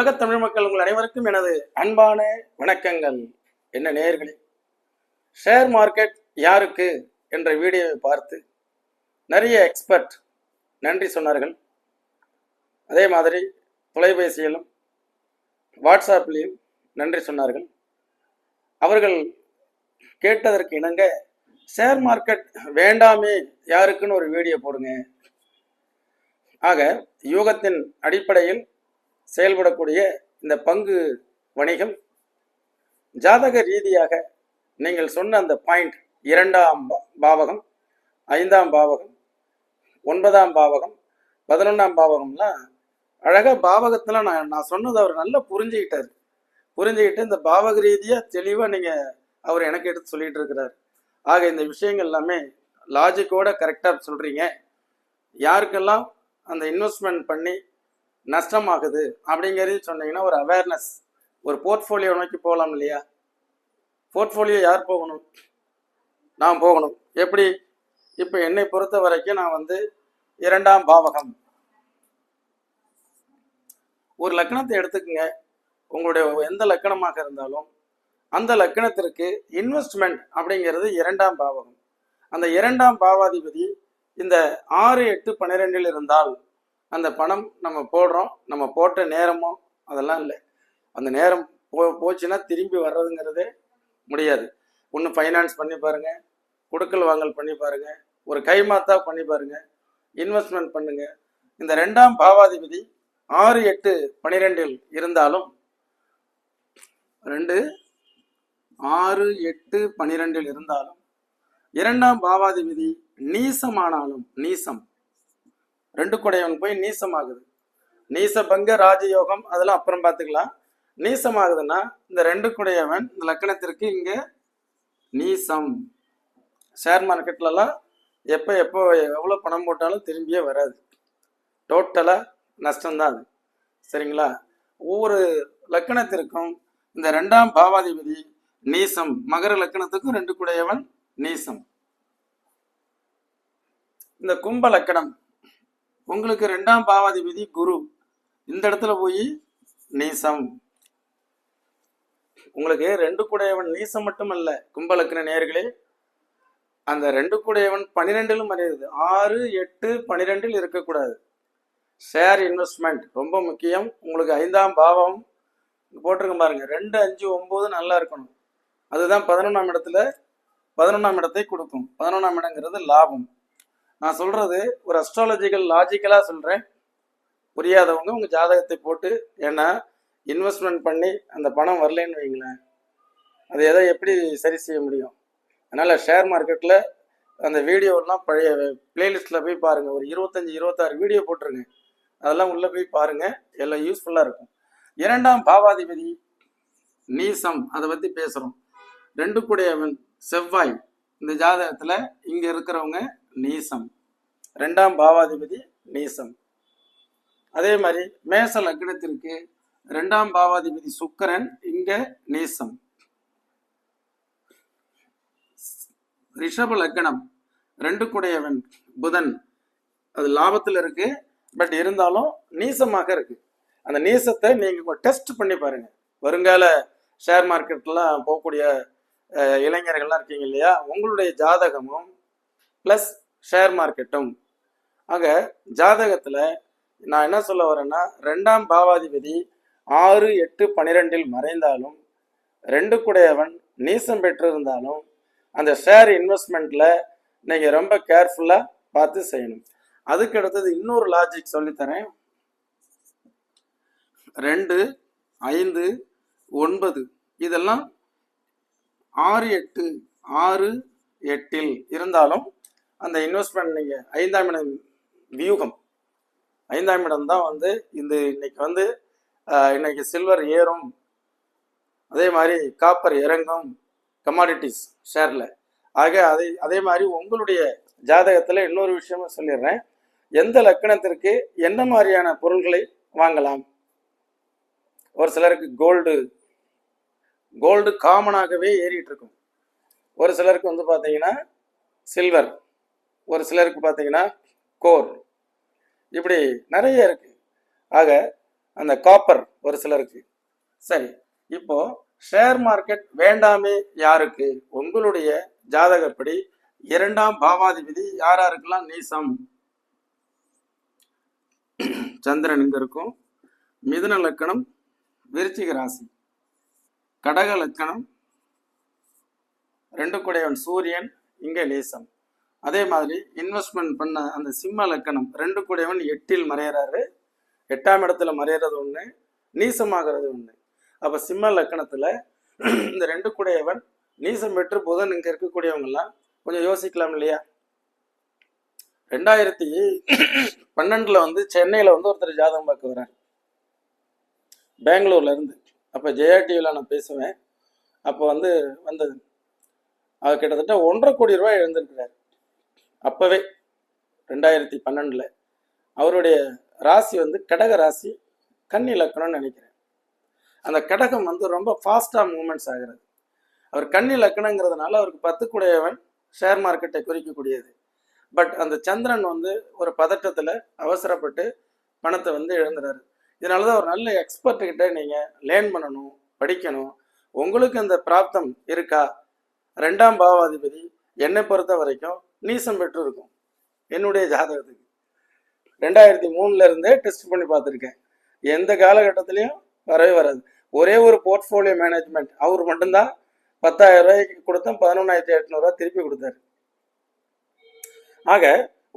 உலகத் தமிழ் மக்கள் உங்கள் அனைவருக்கும் எனது அன்பான வணக்கங்கள். என்ன நேயர்களே ஷேர் மார்க்கெட் யாருக்கு என்ற வீடியோவை பார்த்து நிறைய எக்ஸ்பர்ட் நன்றி சொன்னார்கள். அதே மாதிரி தொலைபேசியிலும் வாட்ஸ்அப்லேயும் நன்றி சொன்னார்கள். அவர்கள் கேட்டதற்கு இணங்க ஷேர் மார்க்கெட் வேண்டாமே யாருக்குன்னு ஒரு வீடியோ போடுங்க. ஆக யூகத்தின் அடிப்படையில் செயல்படக்கூடிய இந்த பங்கு வணிகம் ஜாதக ரீதியாக நீங்கள் சொன்ன அந்த பாயிண்ட் இரண்டாம் பா- பாவகம் ஐந்தாம் பாவகம் ஒன்பதாம் பாவகம் பதினொன்றாம் பாவகம்லாம் அழகாக பாவகத்தில் நான் நான் சொன்னது அவர் நல்லா புரிஞ்சுக்கிட்டார். புரிஞ்சுக்கிட்டு இந்த பாவக ரீதியாக தெளிவாக நீங்கள் அவர் எனக்கு எடுத்து சொல்லிகிட்டு இருக்கிறார். ஆக இந்த விஷயங்கள் எல்லாமே லாஜிக்கோட கரெக்டாக சொல்கிறீங்க யாருக்கெல்லாம் அந்த இன்வெஸ்ட்மெண்ட் பண்ணி நஷ்டமாகுது அப்படிங்கிறது சொன்னீங்கன்னா ஒரு அவேர்னஸ் ஒரு போர்ட்ஃபோலியோ நோக்கி போகலாம் இல்லையா? போர்ட்ஃபோலியோ யார் போகணும்? நான் போகணும். எப்படி? இப்போ என்னை பொறுத்த வரைக்கும் நான் வந்து இரண்டாம் பாவகம். ஒரு லக்கணத்தை எடுத்துக்கங்க. உங்களுடைய எந்த லக்கணமாக இருந்தாலும் அந்த லக்கணத்திற்கு இன்வெஸ்ட்மெண்ட் அப்படிங்கிறது இரண்டாம் பாவகம். அந்த இரண்டாம் பாவாதிபதி இந்த ஆறு எட்டு பன்னிரெண்டில் இருந்தால் அந்த பணம் நம்ம போடுறோம் நம்ம போட்ட நேரமோ அதெல்லாம் இல்லை. அந்த நேரம் போ போச்சுன்னா திரும்பி வர்றதுங்கிறதே முடியாது. ஒன்று ஃபைனான்ஸ் பண்ணி பாருங்க கொடுக்கல் வாங்கல் பண்ணி பாருங்கள் ஒரு கைமாத்தா பண்ணி பாருங்கள் இன்வெஸ்ட்மெண்ட் பண்ணுங்க. இந்த ரெண்டாம் பாவாதிபதி ஆறு எட்டு பனிரெண்டில் இருந்தாலும் ரெண்டு ஆறு எட்டு பனிரெண்டில் இருந்தாலும் இரண்டாம் பாவாதிபதி நீசமானாலும் நீசம். ரெண்டு குடையவன் போய் நீசமாகுது. நீச பங்க ராஜயோகம் அதெல்லாம் அப்புறம் பார்த்துக்கலாம். நீசமாகுதுன்னா இந்த ரெண்டு குடையவன் இந்த லக்கணத்திற்கு இங்க நீசம். ஷேர் மார்க்கெட்லலாம் எப்போ எப்போ எவ்வளோ பணம் போட்டாலும் திரும்பியே வராது. டோட்டலாக நஷ்டம்தான் அது. சரிங்களா? ஒவ்வொரு லக்கணத்திற்கும் இந்த ரெண்டாம் பாவாதிபதி நீசம். மகர லக்கணத்துக்கும் ரெண்டு குடையவன் நீசம். இந்த கும்ப லக்கணம். உங்களுக்கு ரெண்டாம் பாவாதிபதி குரு. இந்த இடத்துல போய் நீசம். உங்களுக்கு ரெண்டு கூடையவன் நீசம் மட்டுமல்ல கும்பலக்கின நேர்களே அந்த ரெண்டு கூடையவன் பன்னிரெண்டிலும் மறையுது. ஆறு எட்டு பன்னிரெண்டில் இருக்கக்கூடாது. ஷேர் இன்வெஸ்ட்மெண்ட் ரொம்ப முக்கியம். உங்களுக்கு ஐந்தாம் பாவம் போட்டிருக்க பாருங்க. ரெண்டு அஞ்சு ஒம்பது நல்லா இருக்கணும். அதுதான் பதினொன்றாம் இடத்துல பதினொன்றாம் இடத்தை கொடுக்கும். பதினொன்றாம் இடங்கிறது லாபம். நான் சொல்றது ஒரு அஸ்ட்ராலஜிக்கல் லாஜிக்கலாக சொல்கிறேன் புரியாதவங்க உங்கள் ஜாதகத்தை போட்டு ஏன்னா இன்வெஸ்ட்மெண்ட் பண்ணி அந்த பணம் வரலைன்னு வைங்களேன். அது எதை எப்படி சரி செய்ய முடியும்? அதனால் ஷேர் மார்க்கெட்டில் அந்த வீடியோலாம் பழைய பிளேலிஸ்ட்டில் போய் பாருங்கள் ஒரு இருபத்தஞ்சி இருபத்தாறு வீடியோ போட்டிருங்க. அதெல்லாம் உள்ளே போய் பாருங்கள் எல்லாம் யூஸ்ஃபுல்லாக இருக்கும். இரண்டாம் பாவாதிபதி நீசம். அதை பற்றி பேசுகிறோம் ரெண்டு கூடையவன் செவ்வாய். இந்த ஜாதகத்தில் இங்கே இருக்கிறவங்க நீசம். ரெண்டாம் பாவாதிபதி நீசம். அதே மாதிரி மேச லக்னத்திற்கு ரெண்டாம் பாவாதிபதி சுக்கரன் இங்க நீசம். ரிஷப லக்னம் ரெண்டு குடையவன் புதன். அது லாபத்தில் இருக்கு பட் இருந்தாலும் நீசமாக இருக்கு. அந்த நீசத்தை நீங்க டெஸ்ட் பண்ணி பாருங்க. வருங்கால ஷேர் மார்க்கெட்லாம் போகக்கூடிய இளைஞர்கள்லாம் இருக்கீங்க இல்லையா? உங்களுடைய ஜாதகமும் ப்ளஸ் ஷேர் மார்க்கெட்டும். ஆக ஜாதகத்தில் நான் என்ன சொல்ல வரேன்னா ரெண்டாம் பாவாதிபதி ஆறு எட்டு பனிரெண்டில் மறைந்தாலும் ரெண்டு குடையவன் நீசம் பெற்றிருந்தாலும் அந்த ஷேர் இன்வெஸ்ட்மெண்ட்டில் நீங்கள் ரொம்ப கேர்ஃபுல்லாக பார்த்து செய்யணும். அதுக்கு அடுத்தது இன்னொரு லாஜிக் சொல்லித்தரேன் ரெண்டு ஐந்து ஒன்பது இதெல்லாம் ஆறு எட்டு ஆறு எட்டில் இருந்தாலும் அந்த இன்வெஸ்ட்மெண்ட் நீங்க ஐந்தாம் இடம் வியூகம். ஐந்தாம் இடம் தான் வந்து இந்த இன்னைக்கு வந்து இன்னைக்கு சில்வர் ஏறும். அதே மாதிரி காப்பர் இறங்கும் கமாடிட்டிஸ் ஷேரில் ஆக அதே அதே மாதிரி உங்களுடைய ஜாதகத்தில் இன்னொரு விஷயமும் சொல்லிடுறேன். எந்த லக்கணத்திற்கு என்ன மாதிரியான பொருள்களை வாங்கலாம்? ஒரு சிலருக்கு கோல்டு கோல்டு காமனாகவே ஏறிட்டு இருக்கும். ஒரு சிலருக்கு வந்து பார்த்தீங்கன்னா சில்வர் ஒரு சிலருக்கு பார்த்தீங்கன்னா கோர். இப்படி நிறைய இருக்கு. ஆக அந்த காப்பர் ஒரு சிலருக்கு. சரி இப்போ ஷேர் மார்க்கெட் வேண்டாமே யாருக்கு? உங்களுடைய ஜாதகப்படி இரண்டாம் பாவாதிபதி யார் யாருக்கெல்லாம் நீசம்? சந்திரன் இங்க இருக்கும். மிதுன லக்கணம் விருச்சிக ராசி. கடக லக்கணம் ரெண்டு குடையவன் சூரியன் இங்க நீசம். அதே மாதிரி இன்வெஸ்ட்மெண்ட் பண்ண அந்த சிம்ம லக்கணம் ரெண்டு கூடையவன் எட்டில் மறையிறாரு. எட்டாம் இடத்துல மறையறது ஒன்று நீசமாகிறது ஒன்று அப்போ சிம்ம லக்கணத்தில் இந்த ரெண்டு கூடையவன் நீசம் பெற்று புதன் இங்கே இருக்கக்கூடியவங்கெல்லாம் கொஞ்சம் யோசிக்கலாம் இல்லையா? ரெண்டாயிரத்தி பன்னெண்டில் வந்து சென்னையில் வந்து ஒருத்தர் ஜாதகம் பார்க்க வர்றாரு. பெங்களூர்ல இருந்து. அப்ப ஜெயா நான் பேசுவேன். அப்போ வந்து வந்தது. அவர் கிட்டத்தட்ட ஒன்றரை கோடி ரூபாய் எழுந்திருக்கிறார். அப்பவே ரெண்டாயிரத்தி பன்னெண்டுல. அவருடைய ராசி வந்து கடக ராசி கன்னி லக்கணம்னு நினைக்கிறேன். அந்த கடகம் வந்து ரொம்ப ஃபாஸ்டா மூமெண்ட்ஸ் ஆகிறது. அவர் கன்னி லக்கணங்கிறதுனால அவருக்கு பத்துக்குடையவன் ஷேர் மார்க்கெட்டை குறிக்கக்கூடியது. பட் அந்த சந்திரன் வந்து ஒரு பதட்டத்துல அவசரப்பட்டு பணத்தை வந்து இழந்துறாரு. இதனால தான் ஒரு நல்ல எக்ஸ்பர்ட் கிட்ட நீங்க லேர்ன் பண்ணணும் படிக்கணும். உங்களுக்கு அந்த பிராப்தம் இருக்கா? ரெண்டாம் பாவாதிபதி என்னை பொறுத்த வரைக்கும் நீசம் பெற்று இருக்கும் என்னுடைய ஜாதகத்துக்கு. ரெண்டாயிரத்தி மூணுல இருந்தே டெஸ்ட் பண்ணி பார்த்துருக்கேன். எந்த காலகட்டத்திலையும் வரவே வராது. ஒரே ஒரு போர்ட்ஃபோலியோ மேனேஜ்மெண்ட். அவர் மட்டும்தான் பத்தாயிரம் ரூபாய்க்கு கொடுத்தோம் பதினொன்றாயிரத்தி எட்நூறுவா திருப்பி கொடுத்தாரு. ஆக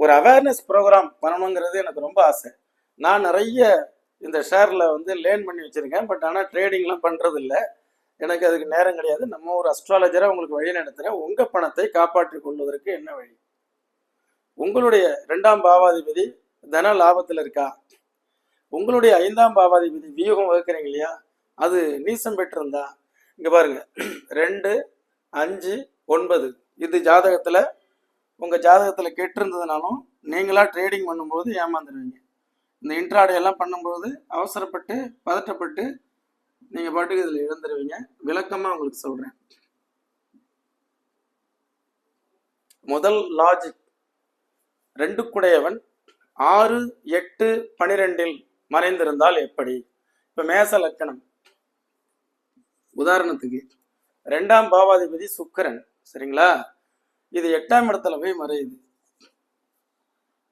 ஒரு அவேர்னஸ் ப்ரோக்ராம் பண்ணணுங்கிறது எனக்கு ரொம்ப ஆசை. நான் நிறைய இந்த ஷேரில் வந்து லேர்ன் பண்ணி வச்சுருக்கேன். பட் ஆனால் ட்ரேடிங்லாம் பண்ணுறது இல்லை எனக்கு அதுக்கு நேரம் கிடையாது. நம்ம ஒரு அஸ்ட்ராலஜராக உங்களுக்கு வழி நடத்துகிறேன் உங்கள் பணத்தை காப்பாற்றிக் கொள்வதற்கு என்ன வழி? உங்களுடைய ரெண்டாம் பாவாதிபதி தன லாபத்தில் இருக்கா? உங்களுடைய ஐந்தாம் பாவாதிபதி வியூகம் வகுக்கிறீங்க இல்லையா? அது நீசம் பெற்றிருந்தா? இங்கே பாருங்க. ரெண்டு அஞ்சு ஒன்பது. இது ஜாதகத்தில் உங்கள் ஜாதகத்தில் கெட்டிருந்ததுனாலும் நீங்களா ட்ரேடிங் பண்ணும்போது ஏமாந்துடுவீங்க. இந்த இன்ட்ராடே எல்லாம் பண்ணும்போது அவசரப்பட்டு பதட்டப்பட்டு நீங்க பாட்டுக்கு இதுல இழந்துருவீங்க விளக்கமா உங்களுக்கு சொல்றேன். முதல் லாஜிக் ரெண்டு குடையவன் ஆறு எட்டு பனிரெண்டில் மறைந்திருந்தால் எப்படி? இப்ப மேச லக்கணம். உதாரணத்துக்கு ரெண்டாம் பாவாதிபதி சுக்கரன் சரிங்களா? இது எட்டாம் இடத்துல போய் மறையுது.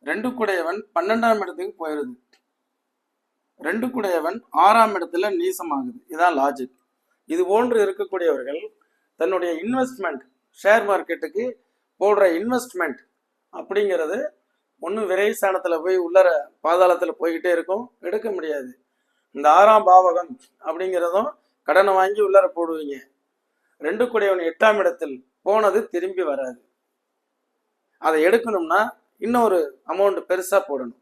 ரெண்டு குடையவன் பன்னெண்டாம் இடத்துக்கு போயிருது. ரெண்டு குடையவன் ஆறாம் இடத்துல நீசமாகுது. இதான் லாஜிக் இது போன்று இருக்கக்கூடியவர்கள் தன்னுடைய இன்வெஸ்ட்மெண்ட் ஷேர் மார்க்கெட்டுக்கு போடுற இன்வெஸ்ட்மெண்ட் அப்படிங்கிறது ஒன்றும் விரைசானத்தில் போய் உள்ளர பாதாளத்தில் போய்கிட்டே இருக்கும். எடுக்க முடியாது. இந்த ஆறாம் பாவகம் அப்படிங்கிறதும் கடனை வாங்கி உள்ளர போடுவீங்க. ரெண்டு குடையவன் எட்டாம் இடத்தில் போனது திரும்பி வராது. அதை எடுக்கணும்னா இன்னொரு அமௌண்ட் பெருசாக போடணும்.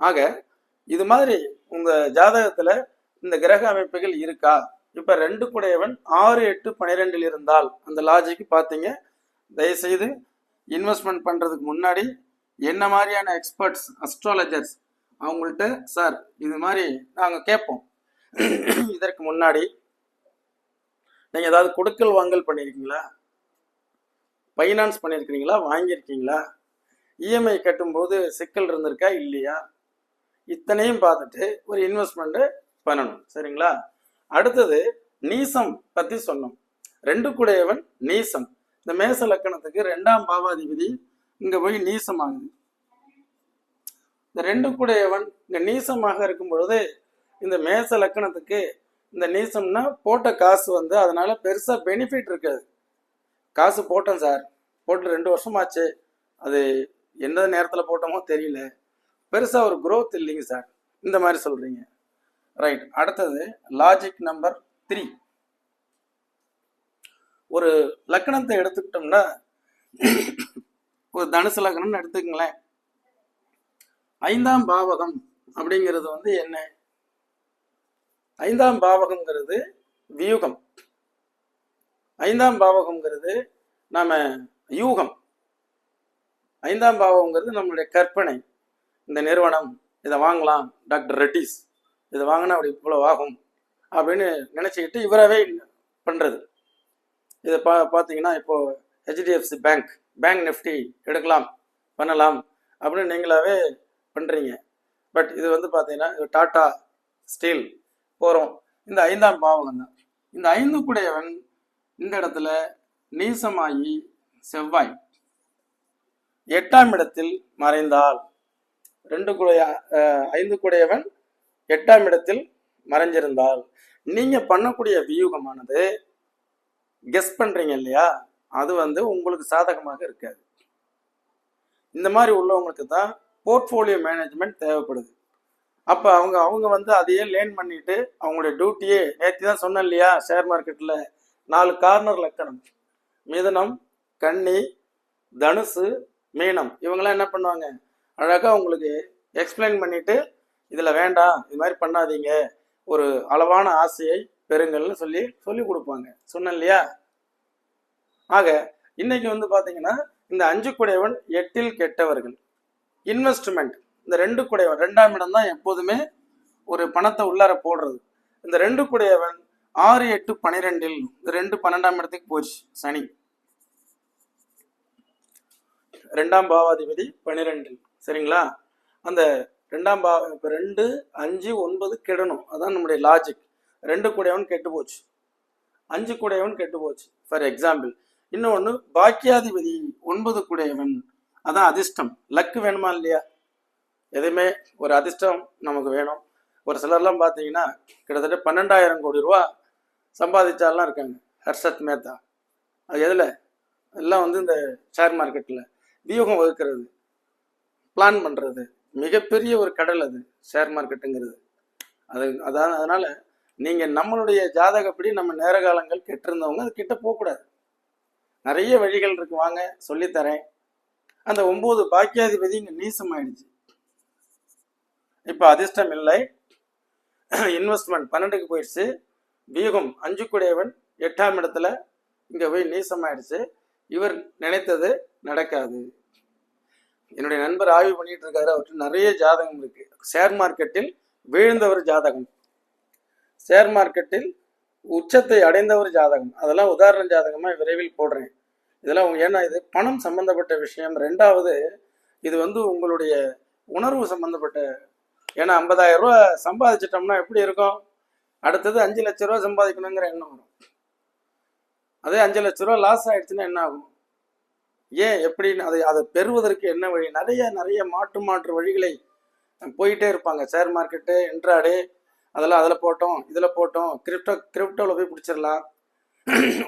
ஆக இது மாதிரி உங்க ஜாதகத்துல இந்த கிரக அமைப்புகள் இருக்கா? இப்ப ரெண்டு குடையவன் ஆறு எட்டு பனிரெண்டில் இருந்தால் அந்த லாஜிக்கு பார்த்தீங்க தயவுசெய்து இன்வெஸ்ட்மெண்ட் பண்றதுக்கு முன்னாடி என்ன மாதிரியான எக்ஸ்பர்ட்ஸ் அஸ்ட்ராலஜர்ஸ் அவங்கள்ட்ட சார் இது மாதிரி நாங்கள் கேட்போம். இதற்கு முன்னாடி நீங்கள் ஏதாவது கொடுக்கல் வாங்கல் பண்ணியிருக்கீங்களா ஃபைனான்ஸ் பண்ணியிருக்கிறீங்களா வாங்கியிருக்கீங்களா இஎம்ஐ கட்டும்போது சிக்கல் இருந்திருக்கா? இல்லையா? இத்தனையும் பார்த்துட்டு ஒரு இன்வெஸ்ட்மெண்ட்டு பண்ணணும். சரிங்களா? அடுத்தது நீசம் பற்றி சொன்னோம். ரெண்டு குடையவன் நீசம். இந்த மேச லக்கணத்துக்கு ரெண்டாம் பாவாதிபதி இங்கே போய் நீசம் ஆகுது இந்த ரெண்டு குடையவன் இங்கே நீசமாக இருக்கும் பொழுது இந்த மேச லக்கணத்துக்கு இந்த நீசம்னா போட்ட காசு வந்து அதனால பெருசாக பெனிஃபிட் இருக்காது. காசு போட்டோம் சார். போட்டு ரெண்டு வருஷமாச்சு. அது எந்த நேரத்தில் போட்டோமோ தெரியல. பெருசாக ஒரு குரோத் இல்லைங்க சார் இந்த மாதிரி சொல்றீங்க. ரைட் அடுத்தது லாஜிக் நம்பர் த்ரீ ஒரு லக்கணத்தை எடுத்துக்கிட்டோம்னா ஒரு தனுசு லக்கணம்னு எடுத்துக்கங்களேன். ஐந்தாம் பாவகம் அப்படிங்கிறது வந்து என்ன? ஐந்தாம் பாவகம்ங்கிறது வியூகம். ஐந்தாம் பாவகம்ங்கிறது நாம யூகம். ஐந்தாம் பாவம்ங்கிறது நம்மளுடைய கற்பனை. இந்த நிறுவனம் இதை வாங்கலாம் டாக்டர் ரெட்டிஸ். இதை வாங்கினா அப்படி இவ்வளோ ஆகும் அப்படின்னு நினச்சிக்கிட்டு இவராகவே பண்ணுறது இதை பா பார்த்தீங்கன்னா இப்போது ஹெச்டிஎஃப்சி பேங்க் பேங்க் நிஃப்டி எடுக்கலாம் பண்ணலாம் அப்படின்னு நீங்களாவே பண்ணுறீங்க பட் இது வந்து பார்த்தீங்கன்னா இது ஸ்டீல் போகிறோம் இந்த ஐந்தாம் பாவகம் தான். இந்த ஐந்து கூடையவன் இந்த இடத்துல நீசமாகி செவ்வாய். எட்டாம் இடத்தில் மறைந்தால் ரெண்டு குடைய ஐந்து குடையவன் எட்டாம் இடத்தில் மறைஞ்சிருந்தால் நீங்க பண்ணக்கூடிய வியூகமானது கெஸ் பண்றீங்க இல்லையா? அது வந்து உங்களுக்கு சாதகமாக இருக்காது. இந்த மாதிரி உள்ளவங்களுக்கு தான் போர்ட்ஃபோலியோ மேனேஜ்மெண்ட் தேவைப்படுது. அப்போ அவங்க அவங்க வந்து அதையே லேர்ன் பண்ணிட்டு அவங்களுடைய டியூட்டியே நேற்று தான் சொன்னேன் இல்லையா ஷேர் மார்க்கெட்டில் நாலு கார்னர் லக்கணம். மிதனம் கன்னி தனுசு மீனம். இவங்கெல்லாம் என்ன பண்ணுவாங்க? அழகாக உங்களுக்கு எக்ஸ்பிளைன் பண்ணிட்டு இதில் வேண்டாம் இது மாதிரி பண்ணாதீங்க. ஒரு அளவான ஆசையை பெறுங்கள்னு சொல்லி சொல்லி கொடுப்பாங்க. சொன்னேன் இல்லையா? ஆக இன்னைக்கு வந்து பார்த்தீங்கன்னா இந்த அஞ்சு குடையவன் எட்டில் கெட்டவர்கள். இன்வெஸ்ட்மெண்ட் இந்த ரெண்டு குடையவன் ரெண்டாம் இடம் தான் எப்போதுமே ஒரு பணத்தை உள்ளார போடுறது. இந்த ரெண்டு குடையவன் ஆறு எட்டு பனிரெண்டில் இந்த ரெண்டு பன்னெண்டாம் இடத்துக்கு போச்சு சனி. ரெண்டாம் பாவாதிபதி பனிரெண்டில். சரிங்களா? அந்த ரெண்டாம் பா இப்போ ரெண்டு அஞ்சு ஒன்பது கெடணும். அதான் நம்முடைய லாஜிக் ரெண்டு கூடையவன் கெட்டு போச்சு. அஞ்சு கூடையவன் கெட்டு போச்சு. ஃபார் எக்ஸாம்பிள் இன்னொன்று பாக்கியாதிபதி ஒன்பது கூடையவன். அதான் அதிர்ஷ்டம். லக்கு வேணுமா இல்லையா? எதுவுமே ஒரு அதிர்ஷ்டம் நமக்கு வேணும். ஒரு சிலர்லாம் பார்த்தீங்கன்னா கிட்டத்தட்ட பன்னெண்டாயிரம் கோடி ரூபா சம்பாதிச்சாலாம் இருக்காங்க. ஹர்ஷத் மேத்தா. அது எதில்? எல்லாம் வந்து இந்த ஷேர் மார்க்கெட்டில் வியூகம் வகுக்கிறது. பிளான் பண்ணுறது மிகப்பெரிய ஒரு கடல் அது ஷேர் மார்க்கெட்டுங்கிறது அது அதான் அதனால் நீங்கள் நம்மளுடைய ஜாதகப்படி நம்ம நேர காலங்கள் கெட்டிருந்தவங்க அது கிட்ட போகக்கூடாது நிறைய வழிகள் இருக்கு வாங்க சொல்லித்தரேன். அந்த ஒம்பது பாக்கியாதிபதி இங்கே நீசம் ஆயிடுச்சு இப்போ அதிர்ஷ்டம் இல்லை. இன்வெஸ்ட்மெண்ட் பன்னெண்டுக்கு போயிடுச்சு. வியூகம் அஞ்சு குடையவன் எட்டாம் இடத்துல இங்கே போய் நீசமாயிடுச்சு. இவர் நினைத்தது நடக்காது. என்னுடைய நண்பர் ஆய்வு பண்ணிட்டு இருக்காரு அவர்கிட்ட நிறைய ஜாதகம் இருக்கு. ஷேர் மார்க்கெட்டில் வீழ்ந்தவர் ஜாதகம். ஷேர் மார்க்கெட்டில் உச்சத்தை அடைந்தவர் ஜாதகம். அதெல்லாம் உதாரண ஜாதகமா விரைவில் போடுறேன். இதெல்லாம் ஏன்னா இது பணம் சம்பந்தப்பட்ட விஷயம். ரெண்டாவது இது வந்து உங்களுடைய உணர்வு சம்பந்தப்பட்ட ஏன்னா ஐம்பதாயிரம் ரூபா சம்பாதிச்சிட்டோம்னா எப்படி இருக்கும்? அடுத்தது அஞ்சு லட்ச ரூபா சம்பாதிக்கணுங்கிற எண்ணம் வரும். அதே அஞ்சு லட்ச ரூபா லாஸ் ஆயிடுச்சுன்னா என்ன ஆகும்? ஏன் எப்படின்னு அதை அதை பெறுவதற்கு என்ன வழி? நிறைய நிறைய மாற்று மாற்று வழிகளை போயிட்டே இருப்பாங்க. ஷேர் மார்க்கெட்டு இன்ட்ராடே அதெல்லாம் அதில் போட்டோம் இதில் போட்டோம். கிரிப்டோ கிரிப்டோவில் போய் பிடிச்சிடலாம்.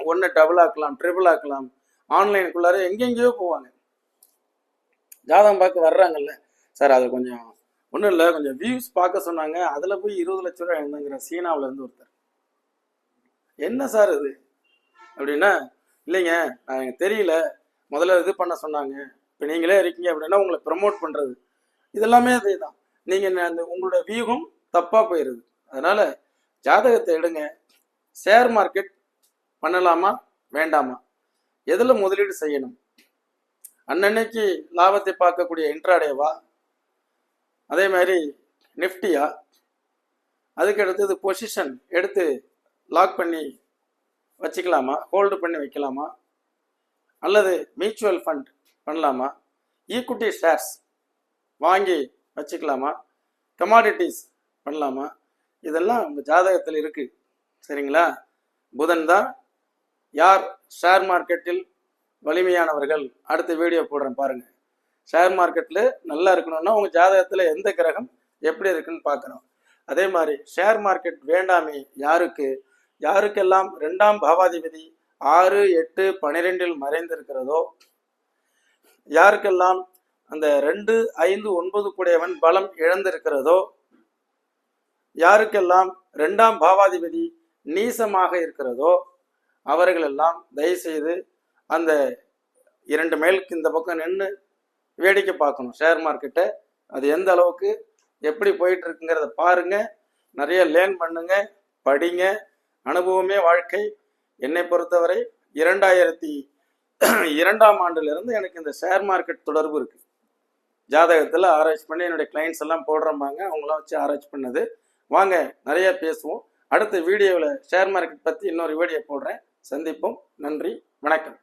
ஒன்று டபுள் ஆக்கலாம் ட்ரிபிள் ஆக்கலாம். ஆன்லைனுக்குள்ளார எங்கெங்கேயோ போவாங்க. ஜாதகம் பார்க்க வர்றாங்கல்ல. சார் அது கொஞ்சம் ஒன்றும் இல்லை கொஞ்சம் வியூஸ் பார்க்க சொன்னாங்க. அதில் போய் இருபது லட்ச ரூபா எழுந்துங்கிற சீனாவிலேருந்து ஒருத்தர். என்ன சார் இது? அப்படின்னா இல்லைங்க நான் எனக்கு தெரியல. முதல்ல இது பண்ண சொன்னாங்க. இப்போ நீங்களே இருக்கீங்க அப்படின்னா உங்களை ப்ரமோட் பண்ணுறது இதெல்லாமே அதே தான் நீங்கள் அந்த உங்களோட வியூகம் தப்பாக போயிடுது அதனால் ஜாதகத்தை எடுங்க. ஷேர் மார்க்கெட் பண்ணலாமா? வேண்டாமா? எதில் முதலீடு செய்யணும்? அன்னன்னைக்கு லாபத்தை பார்க்கக்கூடிய இன்ட்ராடேவா? அதே மாதிரி நிஃப்டியா? அதுக்கு அடுத்தது பொசிஷன் எடுத்து லாக் பண்ணி வச்சுக்கலாமா? ஹோல்டு பண்ணி வைக்கலாமா? அல்லது மியூச்சுவல் ஃபண்ட் பண்ணலாமா? ஈக்குட்டி ஷேர்ஸ் வாங்கி வச்சுக்கலாமா? கமாடிட்டிஸ் பண்ணலாமா? இதெல்லாம் உங்கள் ஜாதகத்தில் இருக்குது சரிங்களா? புதன் தான் யார் ஷேர் மார்க்கெட்டில் வலிமையானவர்கள்? அடுத்த வீடியோ போடுறேன் பாருங்கள் ஷேர் மார்க்கெட்டில் நல்லா இருக்கணும்னா உங்கள் ஜாதகத்தில் எந்த கிரகம் எப்படி இருக்குன்னு பார்க்கணும். அதே மாதிரி ஷேர் மார்க்கெட் வேண்டாமே யாருக்கு? யாருக்கெல்லாம் ரெண்டாம் பாவாதிபதி ஆறு எட்டு பனிரெண்டில் மறைந்திருக்கிறதோ? யாருக்கெல்லாம் அந்த ரெண்டு ஐந்து ஒன்பது கூடியவன் பலம் இழந்திருக்கிறதோ? யாருக்கெல்லாம் ரெண்டாம் பாவாதிபதி நீசமாக இருக்கிறதோ? அவர்களெல்லாம் தயவுசெய்து அந்த இரண்டு மைலுக்கு இந்த பக்கம் நின்று வேடிக்கை பார்க்கணும். ஷேர் மார்க்கெட்டை. அது எந்த அளவுக்கு எப்படி போயிட்டு இருக்குங்கிறத பாருங்க. நிறைய லேர்ன் பண்ணுங்க படிங்க. அனுபவமே வாழ்க்கை. என்னை பொறுத்தவரை இரண்டாயிரத்தி இரண்டாம் ஆண்டுலேருந்து எனக்கு இந்த ஷேர் மார்க்கெட் தொடர்பு இருக்கு. ஜாதகத்தில் ஆராய்ச்சி பண்ணி என்னுடைய கிளைண்ட்ஸ் எல்லாம் போடுறம்பாங்க. அவங்களாம் வச்சு ஆராய்ச்சி பண்ணது. வாங்க நிறையா பேசுவோம். அடுத்த வீடியோவில் ஷேர் மார்க்கெட் பற்றி இன்னொரு வீடியோ போடுறேன். சந்திப்போம். நன்றி. வணக்கம்.